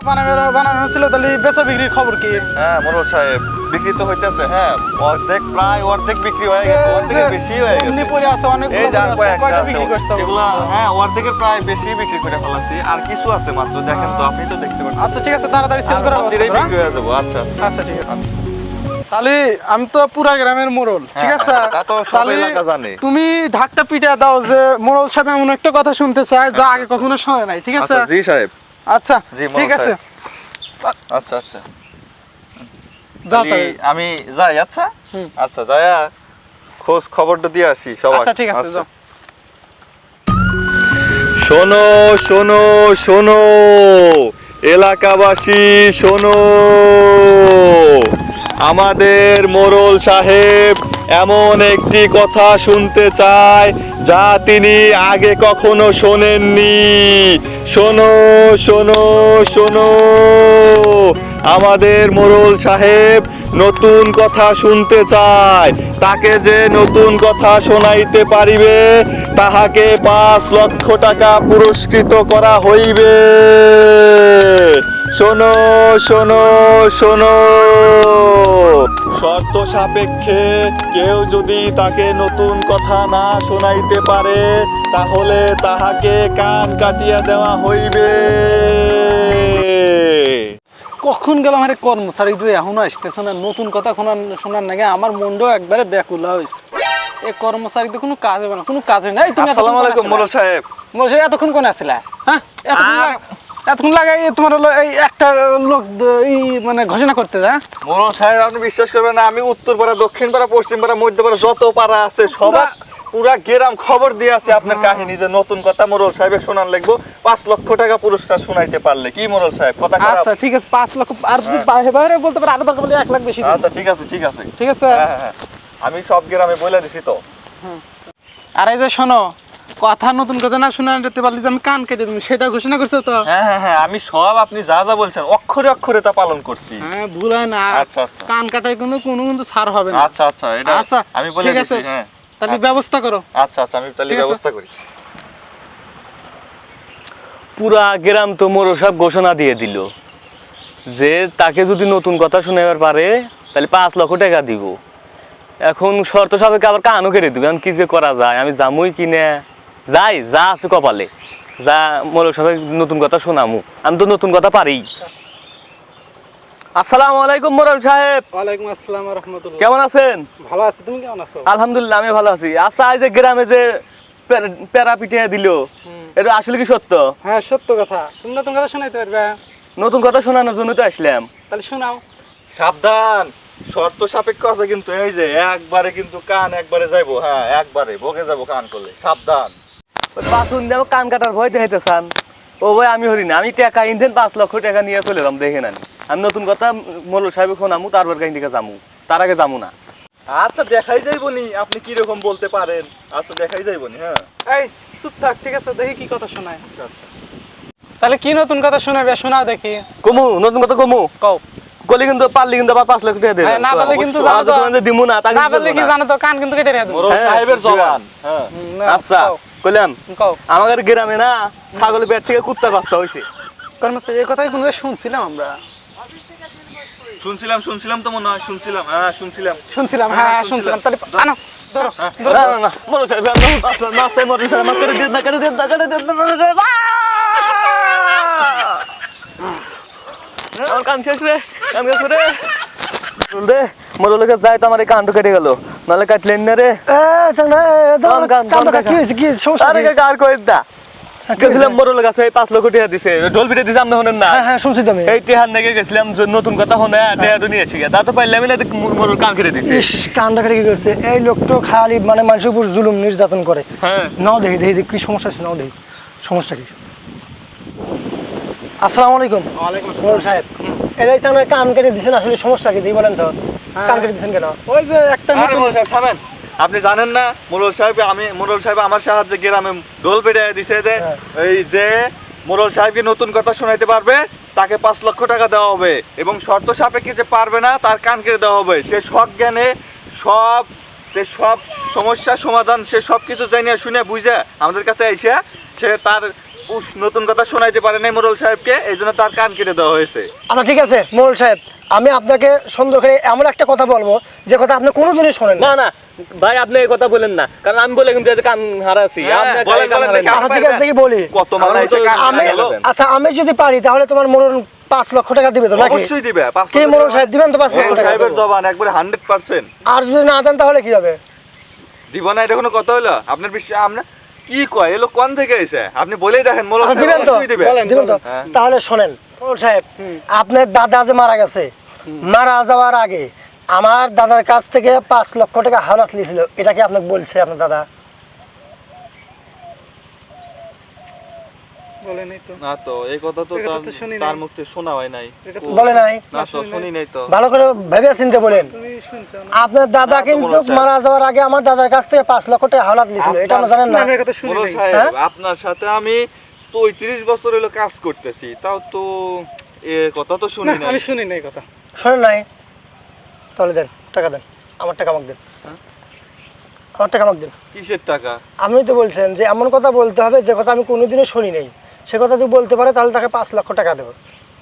বানানো বানানো হচ্ছিল তাহলে বেচা বিক্রির খবর কি? হ্যাঁ মোরল সাহেব বিক্রি তো হইতেছে হ্যাঁ অর্ধেক প্রায় অর্ধেক বিক্রি হয়ে গেছে অর্ধেকের বেশি হয়ে গেছে। পড়ে আছে অনেক এই যার কয়েকটা বিক্রি করছ এগুলা হ্যাঁ অর্ধেকের প্রায় বেশি বিক্রি করে ফেলাছি আর কিছু আছে মাত্র দেখেন তো আপনি তো দেখতে পাচ্ছেন। আচ্ছা ঠিক আছে তাড়াতাড়ি সেল করা মন্দিরেই বিক্রি হয়ে? যাব আচ্ছা আচ্ছা। আচ্ছা ঠিক আছে। তাহলে আমি তো পুরা গ্রামের মোড়ল ঠিক হ্যাঁ, আছে সব তাহলে তুমি ঢাকটা পিটা দাও যে মোড়ল সাহেব এমন একটা কথা শুনতে চায় যা আগে কখনো শোনে নাই ঠিক আছে? আচ্ছা জি সাহেব। আচ্ছা জি, ঠিক আছে। আচ্ছা আচ্ছা। আমি যাই আচ্ছা? আচ্ছা খোঁজ খবরটা দিয়ে আসি সবাই আচ্ছা ঠিক আছে যাও। শোনো শোনো শোনো এলাকাবাসী শোনো। আমাদের মোরল সাহেব এমন একটি কথা শুনতে চায় যা তিনি আগে কখনো শোনেননি। শোনো শোনো শোনো। আমাদের মোরল সাহেব নতুন কথা শুনতে চায়। তাকে যে নতুন কথা শোনাইতে পারিবে, তাহাকে পাঁচ লক্ষ টাকা পুরস্কৃত করা হইবে। শোনো শোনো শোনো। শর্ত সাপেক্ষে কেউ যদি তাকে নতুন কথা না শোনাইতে পারে তাহলে তাহাকে কান কাটিয়া দেওয়া হইবে। কখন গেল আমার এই কর্মচারী দুই? এখনও আসতেছে না। নতুন কথা শোনার শোনার নাকি আমার মনটাও একবারে ব্যাকুল হয়েছে এই কর্মচারী তো কোনো কাজ হবে না। কোনো কাজে নাই। তুমি আসসালামু আলাইকুম সাহেব। মোরল সাহেব এতক্ষণ কোন আসছিলা হ্যাঁ? এতক্ষণ লাগ- তোমার হলো এই একটা লোক এই মানে ঘোষণা করতে হ্যাঁ? সাহেব আপনি বিশ্বাস করবেন না আমি উত্তর পাড়া দক্ষিণ পাড়া পশ্চিম পাড়া মধ্য পাড়া যত পাড়া আছে সবার পুরা গ্রাম খবর দিয়ে আছে আপনার কাহিনী যে নতুন কথা মোরল সাহেবের শোনান লাগবো পাঁচ লক্ষ টাকা পুরস্কার শোনাইতে পারলে। কি মোরল সাহেব? কথা আচ্ছা ঠিক আছে পাঁচ লক্ষ আর যদি বাইরে বাইরে বলতে পারে আরও দরকার বলে এক লাখ বেশি। আচ্ছা ঠিক আছে ঠিক আছে। ঠিক আছে। হ্যাঁ, হ্যাঁ, হ্যাঁ। আমি সব গ্রামে বলে দিছি তো। আর এই যে শোনো কথা নতুন কথা না শোনা যেতে পারলে যে আমি কান কেটে তুমি সেটা ঘোষণা করছ তো? হ্যাঁ হ্যাঁ হ্যাঁ আমি সব আপনি যা যা বলছেন অক্ষরে অক্ষরে তা পালন করছি। হ্যাঁ ভুল হয় না। আচ্ছা, আচ্ছা। কান কাটায় কোনো কোনো কিন্তু ছাড় হবে না। আচ্ছা আচ্ছা এটা আচ্ছা আমি বলে দিছি হ্যাঁ। তাহলে ব্যবস্থা করো। আচ্ছা আচ্ছা আমি তাহলে ব্যবস্থা করি। পুরা গ্রাম তো মোর সব ঘোষণা দিয়ে দিল যে তাকে যদি নতুন কথা শোনাবার পারে তাহলে পাঁচ লক্ষ টাকা দিব। এখন শর্ত সাপেক্ষে আবার কানও কেটে দিব। এখন কি যে করা যায়? আমি জামুই কিনে যাই যা আছে কপালে। যা মোর সবাই নতুন কথা শোনামু। আমি তো নতুন কথা পারি। আসসালামু আলাইকুম মোরল সাহেব। ওয়ালাইকুম আসসালাম রহমতুল্লাহ। কেমন আছেন? ভালো আছি তুমি কেমন আছো? আলহামদুলিল্লাহ আমি ভালো আছি। আচ্ছা এই যে গ্রামে যে প্যারা- প্যারা পিঠে দিল এটা আসলে কি সত্য? হ্যাঁ সত্য কথা। তুমি নতুন কথা শোনাইতে পারবে? নতুন কথা শোনানোর জন্য তো আসলাম। তাহলে শোনাও। সাবধান। শর্ত সাপেক্ষ আছে কিন্তু এই যে একবারে কিন্তু কান একবারে যাইবো হ্যাঁ একবারে বকে যাব কান করলে। সাবধান। পাঁচুন দিয়ে কান কাটার ভয় দেখাইতে চান। ও ভাই আমি হরি না আমি টাকা ইন্ধেন পাঁচ লক্ষ টাকা নিয়ে চলে এলাম দেখে নানি আমি নতুন কথা মোল সাহেব শোনামু তারপর কাহিনী থেকে যামু। তার আগে যামু না। আচ্ছা দেখাই যাইবো নি আপনি কি রকম বলতে পারেন? আচ্ছা দেখাই যাইবো নি হ্যাঁ। এই চুপ থাক ঠিক আছে দেখি কি কথা শোনায়। আচ্ছা, আচ্ছা। তাহলে কি নতুন কথা শোনাবে শোনাও দেখি। কমু নতুন কথা কমু। কও। কলি কিন্তু পারলি কিন্তু আবার পাঁচ লক্ষ টাকা দেবে। না পারলে কিন্তু। জানো তো। দিমু না তাকে না পারলে কি জানো তো কান কিন্তু কেটে দেবো। হ্যাঁ, সাহেবের জবান হ্যাঁ। আচ্ছা। কইলাম আমাদের গ্রামে না ছাগলের পেট থেকে কুত্তার বাচ্চা হয়েছে এই কথাই কোনো শুনছিলাম আমরা শুনছিলাম শুনছিলাম তো মনে হয় শুনছিলাম হ্যাঁ শুনছিলাম শুনছিলাম হ্যাঁ, হ্যাঁ শুনছিলাম। তাহলে আনো তো আমার এই কানটা কেটে গেল নাহলে কাটলেন না রে কান, কান, কান, কান। আরে কাকা, আর কই দা? গেছিলাম মোর লোক আছে পাঁচ লক্ষ টাকা দিছে। ঢোল পিঠে দিছে আপনি শোনেন না? হ্যাঁ শুনছি তুমি এই টেহার নাকি গেছিলাম যে নতুন কথা শোনে টেহাটা নিয়ে এসে তা তো পাইলামই না মোর কান কেটে দিছে। ইস কান্ডা কি করছে? এই লোকটা খালি মানে মানুষের উপর জুলুম নির্যাতন করে। হ্যাঁ। নাও দেখি দেখি কি সমস্যা আছে নাও দেখি। সমস্যা কি? আসসালামু আলাইকুম। ওয়ালাইকুম সাহেব এদের সামনে কান কেটে দিচ্ছেন আসলে সমস্যা কি? দেখি বলেন তো। কান কেটে দিচ্ছেন কেন? ওই যে একটা থামেন। আপনি জানেন না মোরল সাহেব আমি মোরল সাহেব আমার সাহায্যে গ্রামে ডোল পেটে দিছে যে হ্যাঁ। এই যে মোরল সাহেবকে নতুন কথা শোনাইতে পারবে তাকে পাঁচ লক্ষ টাকা দেওয়া হবে এবং শর্ত সাপেক্ষে যে পারবে না তার কান কেটে দেওয়া হবে সে সব জ্ঞানে সব যে সব সমস্যার সমাধান সে সব কিছু জানিয়ে শুনে বুঝে আমাদের কাছে এসে সে তার নতুন কথা শোনাইতে পারে নাই মোরল সাহেবকে এই জন্য তার কান কেটে দেওয়া হয়েছে। আচ্ছা ঠিক আছে মোল সাহেব আমি আপনাকে সুন্দর করে এমন একটা কথা বলব যে কথা আপনি কোনোদিনই শোনেন না। না না ভাই আপনি এই কথা বলেন না কারণ আমি বলে কিন্তু কান হারাছি হ্যাঁ, আচ্ছা ঠিক আছে দেখি বলি। কত আমি। আচ্ছা আমি যদি পারি তাহলে তোমার মরণ পাঁচ লক্ষ টাকা দিবে তো নাকি? অবশ্যই দিবে কি মোরল টাকা। সাহেব দিবেন তো পাঁচ লক্ষ টাকা সাহেবের জবান একবারে হান্ড্রেড পার্সেন্ট আর যদি না দেন তাহলে কি হবে? দিব না এটা কোনো কথা হলো আপনার বিশ্বাস আপনার কি কয়? এলো কোন থেকে এসে? আপনি বলেই দেখেন দিবেন তো। দিবেন তো? হ্যাঁ। তাহলে শোনেন সাহেব আপনার দাদা যে মারা গেছে মারা যাওয়ার আগে আমার দাদার কাছ থেকে পাঁচ লক্ষ টাকা হাওলাত নিয়েছিল। এটা কি আপনাকে বলছে আপনার দাদা? বলে নেই তো। না তো এই কথা তো তার- তো শুনি তার নাই। মুখ থেকে শোনা হয় নাই। এটা তো ও- বলে নাই। না তো শুনি নাই। তো। ভালো করে ভেবে চিনতে বলেন। তুমি শুনছো না। আপনার দাদা কিন্তু মারা যাওয়ার আগে আমার দাদার কাছ থেকে পাঁচ লক্ষ টাকা হাওলাত নিয়েছিল এটা জানেন না, না শুনি হ্যাঁ? আপনার সাথে আমি পঁয়ত্রিশ বছর হলো কাজ করতেছি তাও তো এ কথা তো শুনি নাই। আমি শুনি নাই এই কথা। শোনেন নাই। তাহলে দেন টাকা দেন। আমার টাকা আমাকে দেন। হ্যাঁ? আমার টাকা আমাকে দেন। কিসের টাকা? আপনি তো বলছেন যে এমন কথা বলতে হবে যে কথা আমি কোনোদিনও শুনি নাই। সে কথা যদি বলতে পারে তাহলে তাকে পাঁচ লক্ষ টাকা দেবো।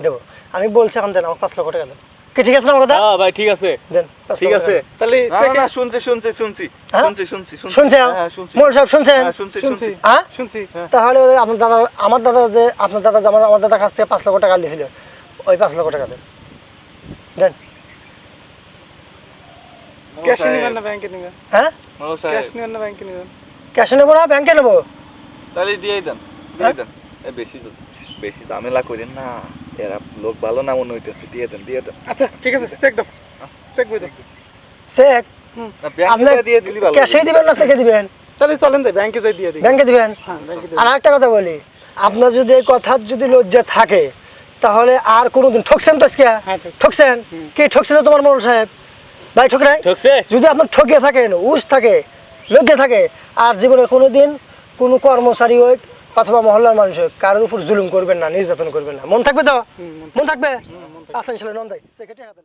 দেবো। আমি বলছি এখন দেন আমার পাঁচ লক্ষ টাকা দেবো কি ঠিক আছে না আমার কথা হ্যাঁ ভাই ঠিক আছে। দেন ঠিক আছে। তাহলে না, শুনছি শুনছি শুনছি। হ্যাঁ? শুনছি শুনছি হ্যাঁ শুনছি। মোল সাহেব শুনছেন? হ্যাঁ, শুনছি শুনছি। শুনছি। হ্যাঁ শুনছি। তাহলে আপনার দাদা আমার দাদা যে আপনার দাদা যে আমার আমার দাদার কাছ থেকে পাঁচ লক্ষ টাকা নিয়েছিল ওই পাঁচ লক্ষ টাকা দেন। দেন। ক্যাশে নিবেন না ব্যাংকে নিবেন? হ্যাঁ? ক্যাশ নিবেন না ব্যাংকে নিবেন? ক্যাশে নেব না ব্যাংকে নেব। তাহলে দিয়েই দেন দিয়ে দেন। এ বেশি বেশি ঝামেলা করেন না। এরা লোক ভালো না মনে হইতেছে দিয়ে দেন দিয়ে দেন। আচ্ছা ঠিক আছে চেক দাও। চেক বই দাও। চেক আপনি দিয়ে দিয়ে দিলি ভালো ক্যাশেই দিবেন না চেকে দিবেন? তাহলে চলেন যাই ব্যাংকে যাই দিয়ে দিই। ব্যাংকে দিবেন? হ্যাঁ ব্যাংকে আর একটা কথা বলি আপনার যদি এই কথার যদি লজ্জা থাকে তাহলে আর কোনোদিন ঠকছেন তো আজকে? হ্যাঁ, ঠকছি। ঠকছেন? কি ঠকছে তো তোমার মোড়ল সাহেব? ভাই ঠক নাই? ঠকছে? যদি আপনার ঠকিয়ে থাকেন উস থাকে লজ্জা থাকে আর জীবনে কোনোদিন কোনো কর্মচারী হোক অথবা মহল্লার মানুষ হোক কারোর উপর জুলুম করবেন না নির্যাতন করবেন না। মন থাকবে তো? মন থাকবে। আচ্ছা ইনশাল্লাহ নন্দাই। সেক্রেটারি হাতে।